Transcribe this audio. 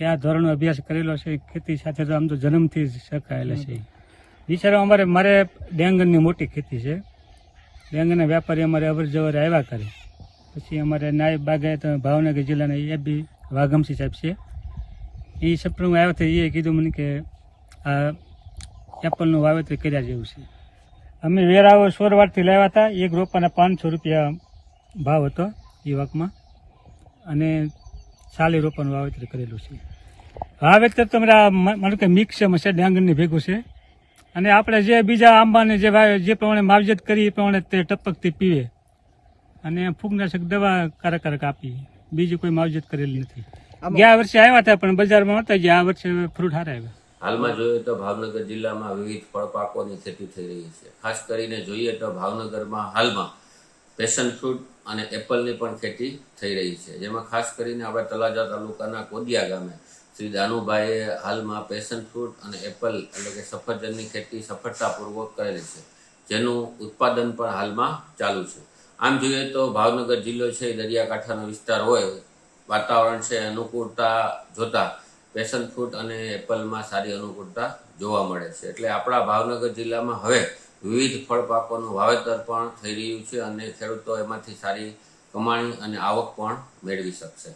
આ ધોરણનો અભ્યાસ કરેલો છે ખેતી સાથે તો આમ તો જન્મથી જ શકાયેલા છે. બિચારો અમારે, મારે ડેંગણની મોટી ખેતી છે. ડેંગણના વેપારી અમારે અવર જવર આવ્યા કરે. પછી અમારે નાયબ બાગાયત ભાવનગર જિલ્લાના એ બી વાઘમસી સાહેબ છે. એ સપ્રમ આવ્યા હતા એ કીધું મને કે આ એપલનું વાવેતર કર્યા જેવું છે. અમે વેરાઓ સોરવારથી લાવ્યા હતા. એક રોપાના પાંચસો રૂપિયા ભાવ હતો એ વાકમાં. અને ચાલી રોપાનું વાવેતર કરેલું છે. વાવેતર તો મારા માનું કે મિક્સ છે ડાંગરની ભેગું છે. અને આપણે જે બીજા આંબાને જે વાવે જે પ્રમાણે માવજત કરી એ પ્રમાણે તે ટપકથી પીવે. અને ફૂગનાશક દવા કારક કારક આપી. બીજી કોઈ માવજત કરેલી નથી. ગયા વર્ષે આવ્યા હતા પણ બજારમાં હતા જે આ વર્ષે ફ્રૂટ હારા આવ્યા. હાલમાં જોઈએ તો ભાવનગર જિલ્લામાં વિવિધ ફળ પાકોની ખેતી થઈ રહી છે. ખાસ કરીને જોઈએ તો ભાવનગરમાં હાલમાં પેશન ફ્રૂટ અને એપલની પણ ખેતી થઈ રહી છે. જેમાં ખાસ કરીને આપણે તળાજા તાલુકાના કોદિયા ગામે શ્રી દાનુભાઈએ હાલમાં પેશન ફ્રૂટ અને એપલ એટલે કે સફરજનની ખેતી સફળતાપૂર્વક કરેલી છે. જેનું ઉત્પાદન પણ હાલમાં ચાલુ છે. આમ જોઈએ તો ભાવનગર જિલ્લો છે એ દરિયાકાંઠાનો વિસ્તાર હોય, વાતાવરણ છે અનુકૂળતા જોતા પેશન ફ્રૂટ અને એપલમાં સારી અનુકૂળતા જોવા મળે છે. એટલે આપણા ભાવનગર જિલ્લામાં હવે વિવિધ ફળ પાકોનું વાવેતર પણ થઈ રહ્યું છે અને ખેડૂતો એમાંથી સારી કમાણી અને આવક પણ મેળવી શકશે.